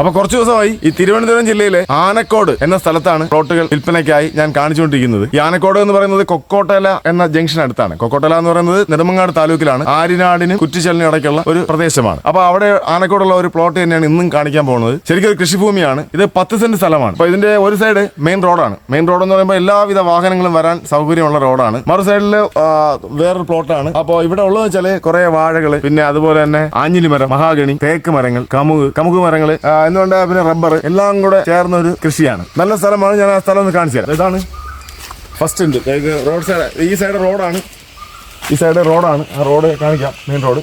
അപ്പൊ കുറച്ചു ദിവസമായി ഈ തിരുവനന്തപുരം ജില്ലയിലെ ആനക്കോട് എന്ന സ്ഥലത്താണ് പ്ലോട്ടുകൾ വിൽപ്പനയ്ക്കായി ഞാൻ കാണിച്ചുകൊണ്ടിരിക്കുന്നത്. ഈ ആനക്കോട് എന്ന് പറയുന്നത് കൊക്കോട്ടല എന്ന ജംഗ്ഷൻ അടുത്താണ്. കൊക്കോട്ടല എന്ന് പറയുന്നത് നെടുമങ്ങാട് താലൂക്കിലാണ്. ആര്യനാടിനും കുറ്റിച്ചലിനും ഇടയ്ക്കുള്ള ഒരു പ്രദേശമാണ്. അപ്പൊ അവിടെ ആനക്കോടുള്ള ഒരു പ്ലോട്ട് തന്നെയാണ് ഇന്നും കാണിക്കാൻ പോകുന്നത്. ശരിക്കും ഒരു കൃഷിഭൂമിയാണ്. ഇത് പത്ത് സെന്റ് സ്ഥലമാണ്. അപ്പൊ ഇതിന്റെ ഒരു സൈഡ് മെയിൻ റോഡാണ്. മെയിൻ റോഡ് എന്ന് പറയുമ്പോൾ എല്ലാവിധ വാഹനങ്ങളും വരാൻ സൗകര്യമുള്ള റോഡാണ്. മറു സൈഡിൽ വേറൊരു പ്ലോട്ടാണ്. അപ്പോൾ ഇവിടെ ഉള്ളത് വെച്ചാൽ കുറെ വാഴകൾ പിന്നെ അതുപോലെ തന്നെ ആഞ്ഞിലി മരം മഹാഗണി തേക്ക് മരങ്ങൾ കമുക് കമുക് മരങ്ങൾ എന്നുകൊണ്ട് പിന്നെ റബ്ബർ എല്ലാം കൂടെ ചേർന്ന ഒരു കൃഷിയാണ്. നല്ല സ്ഥലമാണ്. ഞാൻ ആ സ്ഥലം ഒന്ന് കാണിച്ചു തരാം. ഇതാണ് ഫസ്റ്റ് ഉണ്ട് റോഡ് സൈഡ് ഈ സൈഡ് റോഡാണ് ഈ സൈഡ് റോഡാണ് ആ റോഡ് കാണിക്കാം മെയിൻ റോഡ്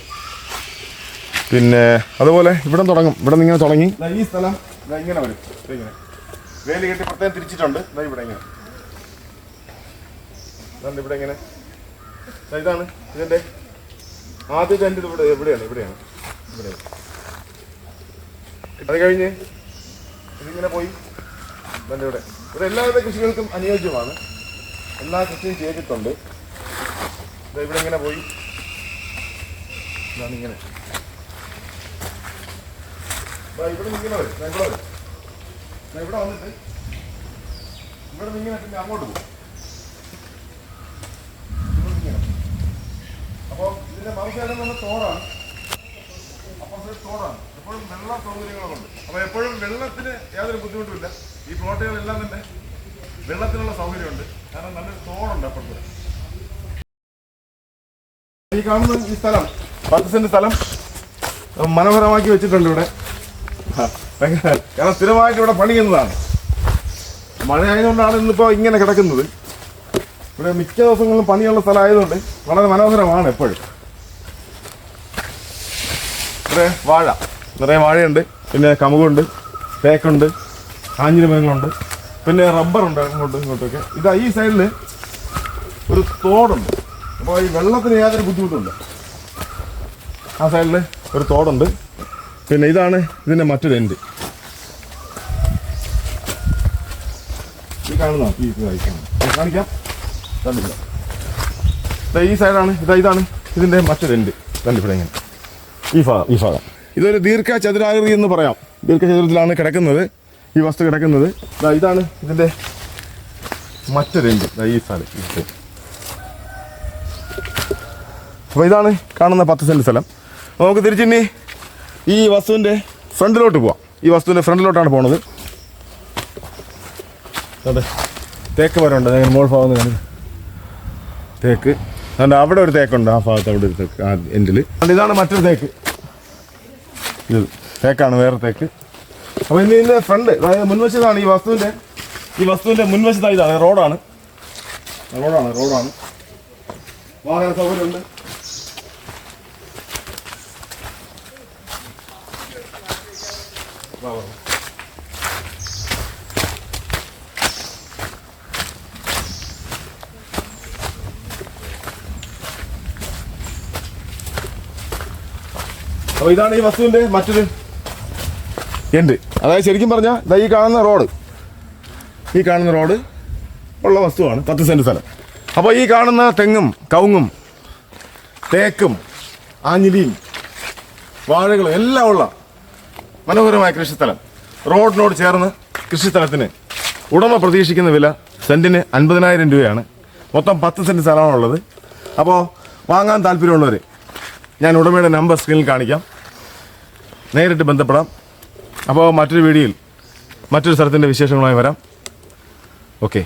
പിന്നെ അതുപോലെ ഇവിടെ തുടങ്ങും. ഇവിടെ നിന്ന് ഇങ്ങനെ തുടങ്ങി. ഈ സ്ഥലം ഇങ്ങനെ വരും. വേലി കെട്ടി പ്രത്യേകം തിരിച്ചിട്ടുണ്ട്. ഇവിടെ ഇങ്ങനെ. ഇവിടെ ഇങ്ങനെ. ഇതാണ് ഇതിന്റെ ആദ്യത്തെ എന്റെ ഇവിടെ എവിടെയാണ് ഇവിടെയാണ്. ഇവിടെ അത് കഴിഞ്ഞ് ഇതിങ്ങനെ പോയി. ദാണ്ട് ഇവിടെ. ഇവിടെ എല്ലാവിധ കൃഷികൾക്കും അനുയോജ്യമാണ്. എല്ലാ കൃഷിയും ചെയ്തിട്ടുണ്ട്. ഇവിടെ ഇങ്ങനെ പോയി. ഇതാണ് ഇങ്ങനെ. ഇവിടെ വരും. ദാ ഇവിടെ വരും. ദാ ഇവിടെ വന്നിട്ട് ഇവിടെ നിന്ന് പിന്നെ അങ്ങോട്ട് പോകും. അപ്പോൾ ഇതിന്റെ മറുസൈഡ് തന്നെ തോടാണ്. അപ്പോൾ തോറാണ് എപ്പോഴും വെള്ള സൗകര്യങ്ങളുണ്ട് അപ്പോൾ എപ്പോഴും വെള്ളത്തിന് യാതൊരു ബുദ്ധിമുട്ടുമില്ല. ഈ പ്ലോട്ടുകളെല്ലാം തന്നെ വെള്ളത്തിനുള്ള സൗകര്യമുണ്ട്. കാരണം നല്ലൊരു തോടുണ്ട് അപ്പുറത്ത്. ഈ കാണുന്ന ഈ സ്ഥലം പത്ത് സെന്റ് സ്ഥലം മനോഹരമാക്കി വെച്ചിട്ടുണ്ട് ഇവിടെ. കാരണം സ്ഥിരമായിട്ട് ഇവിടെ പണിയുന്നതാണ് മഴ ആയതുകൊണ്ടാണ് ഇന്നിപ്പോൾ ഇങ്ങനെ കിടക്കുന്നത്. ഇവിടെ മിക്ക ദിവസങ്ങളിലും പണിയുള്ള സ്ഥലമായതുകൊണ്ട് വളരെ മനോഹരമാണ് എപ്പോഴും. ഇവിടെ വാഴ. നിറയെ വാഴയുണ്ട് പിന്നെ കമുകുണ്ട് തേക്കുണ്ട് ആഞ്ഞിലി മരങ്ങളുണ്ട് പിന്നെ റബ്ബറുണ്ട് അങ്ങോട്ടും ഇങ്ങോട്ടൊക്കെ ഇത് ഈ സൈഡിൽ ഒരു തോടുണ്ട്. അപ്പോൾ ഈ വെള്ളത്തിന് യാതൊരു ബുദ്ധിമുട്ടുണ്ട് ആ സൈഡിൽ ഒരു തോടുണ്ട്. പിന്നെ ഇതാണ് ഇതിന്റെ മറ്റൊരു എൻഡ് ഈ കാണുന്ന? ഈ കാണിക്കാം. ഈ സൈഡാണ് ഇതാ ഇതാണ് ഇതിന്റെ മറ്റൊരു എൻഡ് കണ്ടിവിടെ ഇങ്ങനെ. ഈ ഭാഗം ഈ ഭാഗം. ഇതൊരു ദീർഘചതുരാകൃതി എന്ന് പറയാം. ദീർഘചതുരത്തിലാണ് കിടക്കുന്നത്. ഈ വസ്തു കിടക്കുന്നത്. ഇതാണ് ഇതിന്റെ മറ്റൊരു ഈ സ്ഥലം അപ്പോൾ ഇതാണ് കാണുന്ന പത്ത് സെന്റ് സ്ഥലം. നമുക്ക് തിരിച്ചിനി ഈ വസ്തുവിന്റെ ഫ്രണ്ടിലോട്ട് പോവാം. ഈ വസ്തുവിന്റെ ഫ്രണ്ടിലോട്ടാണ് പോണത്. അതെ. തേക്ക് മരമുണ്ട് ഞാൻ മോൾ ഭാഗം കാണും തേക്ക്. അതുകൊണ്ട് അവിടെ ഒരു തേക്കുണ്ട്. ആ ഭാഗത്ത് അവിടെ ഒരു തേക്ക്. ആ എൻഡിൽ അതുകൊണ്ട് ഇതാണ് മറ്റൊരു തേക്ക്. തേക്കാണ് വേറെ തേക്ക്. അപ്പോൾ ഇനി ഇതിന്റെ ഫ്രണ്ട് അതായത് മുൻവശത്താണ് ഈ വസ്തുവിന്റെ ഈ വസ്തുവിന്റെ മുൻവശത്താണ് ഇതാണ് റോഡാണ്. റോഡാണ് റോഡാണ്. വാഹന സൗകര്യമുണ്ട്. വാ, അപ്പോൾ ഇതാണ് ഈ വസ്തുവിന്റെ മറ്റൊരു എൻഡ്. അതായത് ശരിക്കും പറഞ്ഞാൽ ഇതാ ഈ കാണുന്ന റോഡ്. ഈ കാണുന്ന റോഡ് ഉള്ള വസ്തുവാണ് പത്ത് സെന്റ് സ്ഥലം. അപ്പോൾ ഈ കാണുന്ന തെങ്ങും കവുങ്ങും തേക്കും ആഞ്ഞിലിയും വാഴകളും എല്ലാം ഉള്ള മനോഹരമായ കൃഷിസ്ഥലം. റോഡിനോട് ചേർന്ന് കൃഷിസ്ഥലത്തിന് ഉടമ പ്രതീക്ഷിക്കുന്ന വില സെന്റിന് അൻപതിനായിരം രൂപയാണ്. മൊത്തം പത്ത് സെന്റ് സ്ഥലമാണുള്ളത്. അപ്പോൾ വാങ്ങാൻ താല്പര്യമുള്ളവർ ഞാൻ ഉടമയുടെ നമ്പർ സ്ക്രീനിൽ കാണിക്കാം. നേരിട്ട് ബന്ധപ്പെടാം. അപ്പോൾ മറ്റൊരു വീഡിയോയിൽ മറ്റൊരു സ്ഥലത്തിന്റെ വിശേഷങ്ങളുമായി വരാം. ഓക്കെ